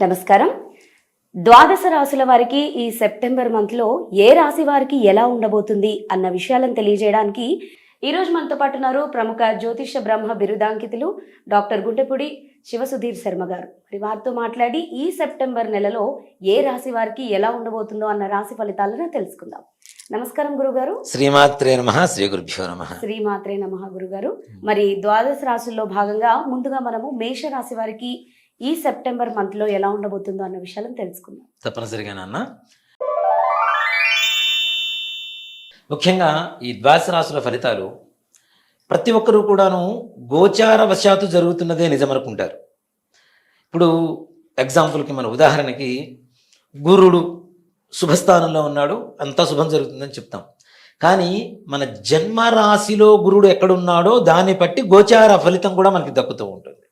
నమస్కారం. ద్వాదశ రాశుల వారికి ఈ సెప్టెంబర్ మంత్లో ఏ రాశి వారికి ఎలా ఉండబోతుంది అన్న విషయాలను తెలియజేయడానికి ఈ రోజు మనతో పాటు ఉన్నారు ప్రముఖ జ్యోతిష బ్రహ్మ బిరుదాంకితులు డాక్టర్ గుంటెపూడి శివసుధీర్ శర్మ గారు. మరి వారితో మాట్లాడి ఈ సెప్టెంబర్ నెలలో ఏ రాశి వారికి ఎలా ఉండబోతుందో అన్న రాశి ఫలితాలను తెలుసుకుందాం. నమస్కారం గురుగారు. శ్రీమాత్రే నమ శ్రీ గురుభ్యో నమ. శ్రీమాత్రే నమ గురుగారు. మరి ద్వాదశ రాశుల్లో భాగంగా ముందుగా మనము మేష రాశి వారికి ఈ సెప్టెంబర్ మంత్లో ఎలా ఉండబోతుందో అన్న విషయాలను తెలుసుకుందాం. తప్పనిసరిగా నాన్న. ముఖ్యంగా ఈ ద్వాస రాశుల ఫలితాలు ప్రతి ఒక్కరూ కూడాను గోచార వశాత్తు జరుగుతున్నదే నిజమనుకుంటారు ఇప్పుడు ఎగ్జాంపుల్కి మన ఉదాహరణకి గురుడు శుభస్థానంలో ఉన్నాడు అంతా శుభం జరుగుతుందని చెప్తాం. కానీ మన జన్మ రాశిలో గురుడు ఎక్కడున్నాడో దాన్ని బట్టి గోచార ఫలితం కూడా మనకి దక్కుతూ ఉంటుంది.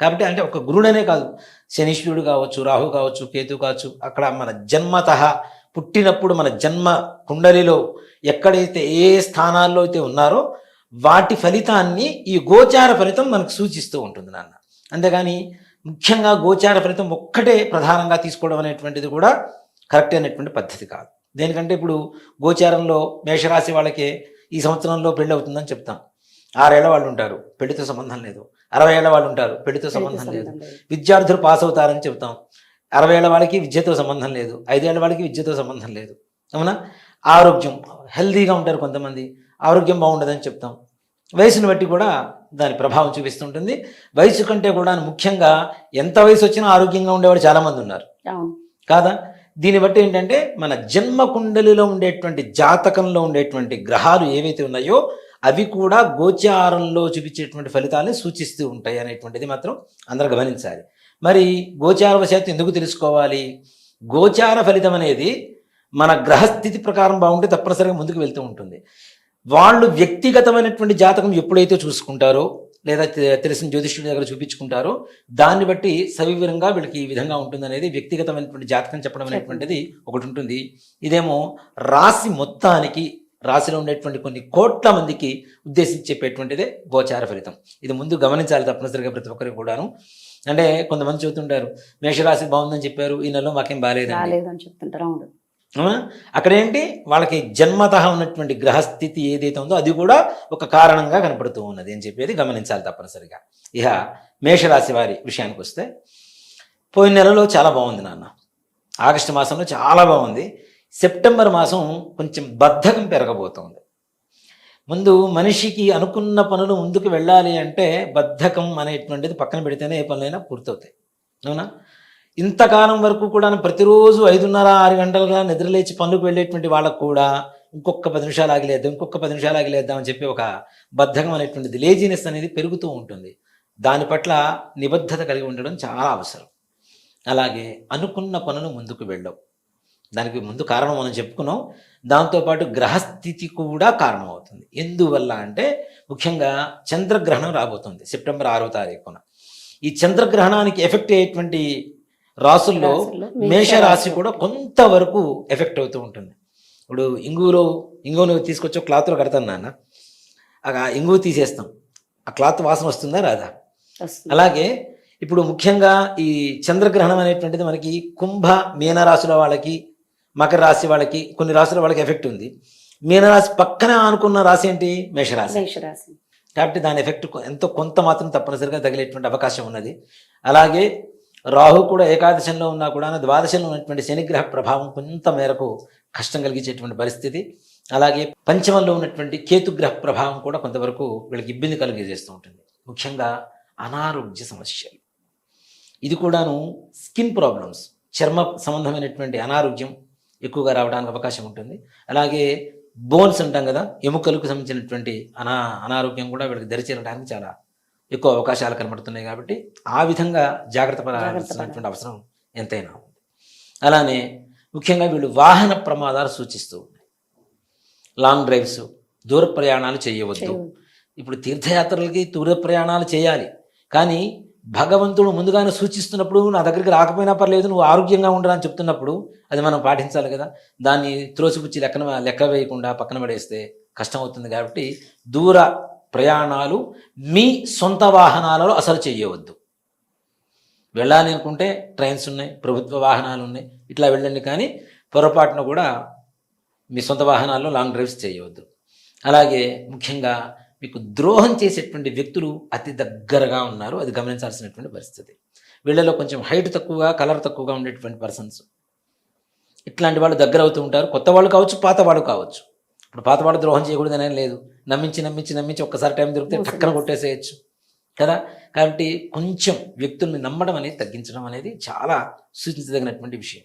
కాబట్టి అంటే ఒక గురుడనే కాదు. శనీశ్వరుడు కావచ్చు రాహు కావచ్చు కేతు కావచ్చు అక్కడ మన జన్మత పుట్టినప్పుడు మన జన్మ కుండలిలో ఎక్కడైతే ఏ స్థానాల్లో అయితే ఉన్నారో వాటి ఫలితాన్ని ఈ గోచార ఫలితం మనకు సూచిస్తూ ఉంటుంది నాన్న. అంతేగాని ముఖ్యంగా గోచార ఫలితం ఒక్కటే ప్రధానంగా తీసుకోవడం అనేటువంటిది కూడా కరెక్ట్ అయినటువంటి పద్ధతి కాదు. దేనికంటే ఇప్పుడు గోచారంలో మేషరాశి వాళ్ళకే ఈ సంవత్సరంలో పెళ్ళి అవుతుందని చెప్తాం. ఆరేళ్ళ వాళ్ళు ఉంటారు పెళ్ళితో సంబంధం లేదు. అరవై ఏళ్ళ వాళ్ళు ఉంటారు పెళ్ళితో సంబంధం లేదు. విద్యార్థులు పాస్ అవుతారని చెప్తాం అరవై ఏళ్ళ వాళ్ళకి విద్యతో సంబంధం లేదు. ఐదేళ్ళ వాళ్ళకి విద్యతో సంబంధం లేదు. అవునా? ఆరోగ్యం హెల్దీగా ఉంటారు కొంతమంది. ఆరోగ్యం బాగుండదని చెప్తాం. వయసును బట్టి కూడా దాని ప్రభావం చూపిస్తుంటుంది. వయసు కంటే కూడా ముఖ్యంగా ఎంత వయసు వచ్చినా ఆరోగ్యంగా ఉండేవాడు చాలామంది ఉన్నారు. కాదా? దీన్ని బట్టి ఏంటంటే మన జన్మ కుండలిలో ఉండేటువంటి జాతకంలో ఉండేటువంటి గ్రహాలు ఏవైతే ఉన్నాయో అవి కూడా గోచారంలో చూపించేటువంటి ఫలితాలని సూచిస్తూ ఉంటాయి అనేటువంటిది మాత్రం అందరూ గమనించాలి. మరి గోచార వశాత్తు ఎందుకు తెలుసుకోవాలి? గోచార ఫలితం అనేది మన గ్రహస్థితి ప్రకారం బాగుంటే తప్పనిసరిగా ముందుకు వెళ్తూ ఉంటుంది. వాళ్ళు వ్యక్తిగతమైనటువంటి జాతకం ఎప్పుడైతే చూసుకుంటారో లేదా తె- తెలిసిన జ్యోతిష్యుడి దగ్గర చూపించుకుంటారో దాన్ని బట్టి సవివరంగా వీళ్ళకి ఈ విధంగా ఉంటుంది అనేది వ్యక్తిగతమైనటువంటి జాతకం చెప్పడం అనేటువంటిది ఒకటి ఉంటుంది. ఇదేమో రాశి మొత్తానికి రాశిలో ఉండేటువంటి కొన్ని కోట్ల మందికి ఉద్దేశించి చెప్పేటువంటిదే గోచార ఫలితం. ఇది ముందు గమనించాలి తప్పనిసరిగా ప్రతి ఒక్కరికి కూడాను. అంటే కొంతమంది చెబుతుంటారు మేషరాశి బాగుందని చెప్పారు ఈ నెలలో మాకేం బాగాలేదండి రాలేదు అని చెప్తుంటారు అవును. అవునా అక్కడ ఏంటి? వాళ్ళకి జన్మత ఉన్నటువంటి గ్రహస్థితి ఏదైతే ఉందో అది కూడా ఒక కారణంగా కనపడుతూ ఉన్నది అని చెప్పేది గమనించాలి తప్పనిసరిగా. ఇక మేషరాశి వారి విషయానికి వస్తే పోయిన నెలలో చాలా బాగుంది నాన్న. ఆగస్టు మాసంలో చాలా బాగుంది. సెప్టెంబర్ మాసం కొంచెం బద్ధకం పెరగబోతోంది. ముందు మనిషికి అనుకున్న పనులు ముందుకు వెళ్ళాలి అంటే బద్ధకం అనేటువంటిది పక్కన పెడితేనే ఏ పనులైనా పూర్తవుతాయి. అవునా? ఇంతకాలం వరకు కూడా ప్రతిరోజు ఐదున్నర ఆరు గంటలుగా నిద్రలేచి పనులకు వెళ్ళేటువంటి వాళ్ళకు కూడా ఇంకొక పది నిమిషాలు ఆగిలేద్దాం ఇంకొక పది నిమిషాలు ఆగిలేద్దాం అని చెప్పి ఒక బద్ధకం అనేటువంటిది లేజినెస్ అనేది పెరుగుతూ ఉంటుంది. దాని పట్ల నిబద్ధత కలిగి ఉండడం చాలా అవసరం. అలాగే అనుకున్న పనులు ముందుకు వెళ్ళవు. దానికి ముందు కారణం మనం చెప్పుకున్నాం. దాంతోపాటు గ్రహస్థితి కూడా కారణం అవుతుంది ఎందువల్ల అంటే ముఖ్యంగా చంద్రగ్రహణం రాబోతుంది సెప్టెంబర్ ఆరో తారీఖున. ఈ చంద్రగ్రహణానికి ఎఫెక్ట్ అయ్యేటువంటి రాసుల్లో మేషరాశి కూడా కొంతవరకు ఎఫెక్ట్ అవుతూ ఉంటుంది. ఇప్పుడు ఇంగులో ఇంగును తీసుకొచ్చి క్లాత్లో కడతాను నాన్న. ఆ ఇంగువ తీసేస్తాం. ఆ క్లాత్ వాసన వస్తుందా రాదా. అలాగే ఇప్పుడు ముఖ్యంగా ఈ చంద్రగ్రహణం అనేటువంటిది మనకి కుంభ మీనరాశుల వాళ్ళకి మకర రాశి వాళ్ళకి కొన్ని రాశుల వాళ్ళకి ఎఫెక్ట్ ఉంది. మీనరాశి పక్కన అనుకున్న రాశి ఏంటి? మేషరాశి. మేషరాశి. కాబట్టి దాని ఎఫెక్ట్ ఎంతో కొంత మాత్రం తప్పనిసరిగా తగిలేటువంటి అవకాశం ఉన్నది. అలాగే రాహు కూడా ఏకాదశంలో ఉన్నా కూడా ద్వాదశంలో ఉన్నటువంటి శనిగ్రహ ప్రభావం కొంత మేరకు కష్టం కలిగించేటువంటి పరిస్థితి. అలాగే పంచమంలో ఉన్నటువంటి కేతుగ్రహ ప్రభావం కూడా కొంతవరకు వీళ్ళకి ఇబ్బంది కలిగజేస్తూ ఉంటుంది. ముఖ్యంగా అనారోగ్య సమస్యలు. ఇది కూడాను స్కిన్ ప్రాబ్లమ్స్ చర్మ సంబంధమైనటువంటి అనారోగ్యం ఎక్కువగా రావడానికి అవకాశం ఉంటుంది. అలాగే బోన్స్ అంటాం కదా ఎముకలకు సంబంధించినటువంటి అనా అనారోగ్యం కూడా వీళ్ళకి దరిచేరడానికి చాలా ఎక్కువ అవకాశాలు కనబడుతున్నాయి కాబట్టి ఆ విధంగా జాగ్రత్త పడాల్సినటువంటి అవసరం ఎంతైనా ఉంది. అలానే ముఖ్యంగా వీళ్ళు వాహన ప్రమాదాలు సూచిస్తూ ఉన్నాయి. లాంగ్ డ్రైవ్స్ దూర ప్రయాణాలు చేయవద్దు. చేయవద్దు. ఇప్పుడు తీర్థయాత్రలకి దూర ప్రయాణాలు చేయాలి. కానీ భగవంతుడు ముందుగానే సూచిస్తున్నప్పుడు నా దగ్గరికి రాకపోయినా పర్లేదు నువ్వు ఆరోగ్యంగా ఉండరా అని చెప్తున్నప్పుడు అది మనం పాటించాలి కదా. దాన్ని త్రోసిపుచ్చి లెక్కన లెక్క వేయకుండా పక్కన పడేస్తే కష్టం అవుతుంది కాబట్టి దూర ప్రయాణాలు మీ సొంత వాహనాలలో అసలు చేయవద్దు. వెళ్ళాలి అనుకుంటే ట్రైన్స్ ఉన్నాయి ప్రభుత్వ వాహనాలు ఉన్నాయి ఇట్లా వెళ్ళండి కానీ పొరపాటున కూడా మీ సొంత వాహనాల్లో లాంగ్ డ్రైవ్స్ చేయవద్దు. అలాగే ముఖ్యంగా మీకు ద్రోహం చేసేటువంటి వ్యక్తులు అతి దగ్గరగా ఉన్నారు. అది గమనించాల్సినటువంటి పరిస్థితి. వీళ్ళలో కొంచెం హైట్ తక్కువగా కలర్ తక్కువగా ఉండేటువంటి పర్సన్స్ ఇట్లాంటి వాళ్ళు దగ్గర అవుతూ ఉంటారు. కొత్త వాళ్ళు కావచ్చు పాత వాళ్ళు కావచ్చు. ఇప్పుడు పాత వాళ్ళు ద్రోహం చేయకూడదు అనేది లేదు. నమ్మించి నమ్మించి నమ్మించి ఒక్కసారి టైం దొరికితే టక్కన. కొట్టేసేయచ్చు. కదా? కాబట్టి కొంచెం వ్యక్తుల్ని నమ్మడం అనేది తగ్గించడం అనేది చాలా సూచించదగినటువంటి విషయం.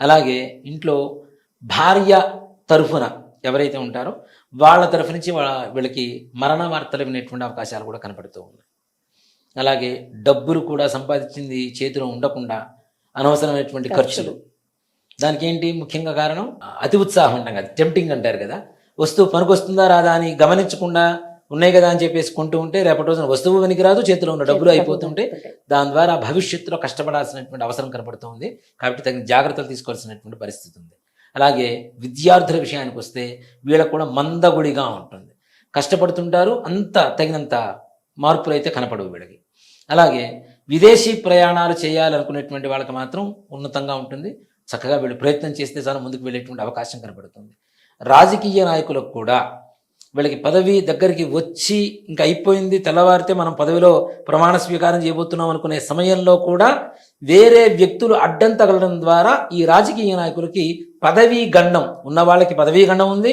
అలాగే ఇంట్లో భార్య తరఫున ఎవరైతే ఉంటారో వాళ్ళ తరఫు నుంచి వాళ్ళ వీళ్ళకి మరణ వార్తలు వినేటువంటి అవకాశాలు కూడా కనపడుతూ ఉన్నాయి. అలాగే డబ్బులు కూడా సంపాదించింది చేతిలో ఉండకుండా అనవసరమైనటువంటి ఖర్చులు. దానికి ఏంటి ముఖ్యంగా కారణం? అతి ఉత్సాహం ఉంటాం కదా టెంప్టింగ్ అంటారు కదా. వస్తువు పనికొస్తుందా రాదా అని గమనించకుండా ఉన్నాయి కదా అని చెప్పేసి కొంటూ ఉంటే రేపటి రోజున వస్తువు పనికిరాదు చేతిలో ఉన్న డబ్బులు అయిపోతుంటే దాని ద్వారా భవిష్యత్తులో కష్టపడాల్సినటువంటి అవసరం కనపడుతుంది కాబట్టి తగిన జాగ్రత్తలు తీసుకోవాల్సినటువంటి పరిస్థితి ఉంది. అలాగే విద్యార్థుల విషయానికి వస్తే వీళ్ళకు కూడా మందగుడిగా ఉంటుంది. కష్టపడుతుంటారు అంత తగినంత మార్పులు అయితే కనపడవు వీళ్ళకి. అలాగే విదేశీ ప్రయాణాలు చేయాలనుకునేటువంటి వాళ్ళకి మాత్రం ఉన్నతంగా ఉంటుంది. చక్కగా వీళ్ళు ప్రయత్నం చేస్తే చాలా ముందుకు వెళ్ళేటువంటి అవకాశం కనపడుతుంది. రాజకీయ నాయకులకు కూడా వీళ్ళకి పదవి దగ్గరికి వచ్చి ఇంకా అయిపోయింది తెల్లవారితే మనం పదవిలో ప్రమాణ స్వీకారం చేయబోతున్నాం అనుకునే సమయంలో కూడా వేరే వ్యక్తులు అడ్డం తగలడం ద్వారా ఈ రాజకీయ నాయకులకి పదవీ గండం ఉన్న వాళ్ళకి పదవీ గండం ఉంది.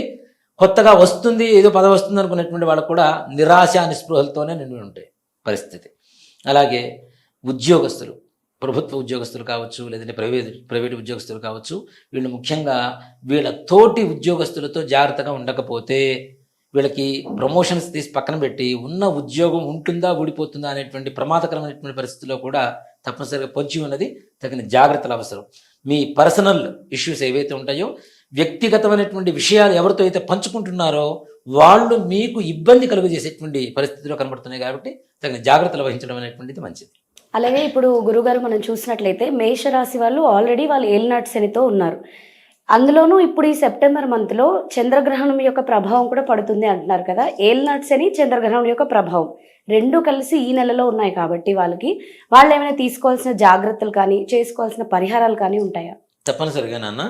కొత్తగా వస్తుంది ఏదో పదవి వస్తుంది అనుకునేటువంటి వాళ్ళకు కూడా నిరాశ నిస్పృహలతోనే నిండి ఉంటాయి పరిస్థితి. అలాగే ఉద్యోగస్తులు ప్రభుత్వ ఉద్యోగస్తులు కావచ్చు లేదంటే ప్రైవేట్ ప్రైవేట్ ఉద్యోగస్తులు కావచ్చు వీళ్ళు ముఖ్యంగా వీళ్ళ తోటి ఉద్యోగస్తులతో జాగ్రత్తగా ఉండకపోతే వీళ్ళకి ప్రమోషన్స్ తీసి పక్కన పెట్టి ఉన్న ఉద్యోగం ఉంటుందా ఊడిపోతుందా అనేటువంటి ప్రమాదకరమైనటువంటి పరిస్థితిలో కూడా తప్పనిసరిగా పొంచి ఉన్నది తగిన జాగ్రత్తలు అవసరం. మీ పర్సనల్ ఇష్యూస్ ఏవైతే ఉంటాయో వ్యక్తిగతమైనటువంటి విషయాలు ఎవరితో అయితే పంచుకుంటున్నారో వాళ్ళు మీకు ఇబ్బంది కలుగజేసేటువంటి పరిస్థితిలో కనబడుతున్నాయి కాబట్టి తగిన జాగ్రత్తలు వహించడం అనేటువంటిది మంచిది. అలాగే ఇప్పుడు గురుగారు మనం చూసినట్లయితే మేషరాశి వాళ్ళు ఆల్రెడీ వాళ్ళు ఏలినాటి శనితో ఉన్నారు. అందులోనూ ఇప్పుడు ఈ సెప్టెంబర్ మంత్లో చంద్రగ్రహణం యొక్క ప్రభావం కూడా పడుతుంది అంటున్నారు కదా. ఏల్నాట్స్ అని చంద్రగ్రహణం యొక్క ప్రభావం. రెండు కలిసి ఈ నెలలో ఉన్నాయి కాబట్టి వాళ్ళకి. వాళ్ళు ఏమైనా తీసుకోవాల్సిన జాగ్రత్తలు కానీ చేసుకోవాల్సిన పరిహారాలు కానీ ఉంటాయా? తప్పనిసరిగా నాన్న.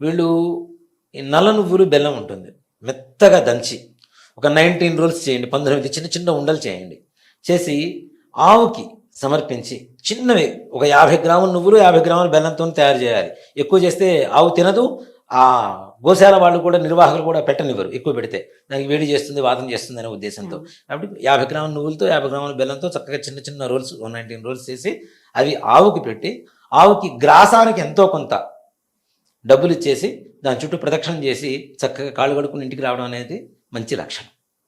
వీళ్ళు ఈ నల్ల నువ్వులు బెల్లం ఉంటుంది. మెత్తగా దంచి ఒక నైన్టీన్ రోల్స్ చేయండి. పంతొమ్మిది చిన్న చిన్న ఉండలు చేయండి. చేసి ఆవుకి సమర్పించి చిన్నవి ఒక యాభై గ్రాముల నువ్వులు యాభై గ్రాముల బెల్లంతో తయారు చేయాలి. ఎక్కువ చేస్తే ఆవు తినదు ఆ గోశాల వాళ్ళు కూడా నిర్వాహకులు కూడా పెట్టనివ్వరు. ఎక్కువ పెడితే దానికి వేడి చేస్తుంది వాదన చేస్తుంది అనే ఉద్దేశంతో. కాబట్టి యాభై గ్రాముల నువ్వులతో యాభై గ్రాముల బెల్లంతో చక్కగా చిన్న చిన్న రోల్స్ నైన్టీన్ రోల్స్ చేసి అవి ఆవుకి పెట్టి ఆవుకి గ్రాసానికి ఎంతో కొంత డబ్బులు ఇచ్చేసి దాని చుట్టూ ప్రదక్షిణం చేసి చక్కగా కాళ్ళు కడుక్కుని ఇంటికి రావడం అనేది మంచి లక్షణం.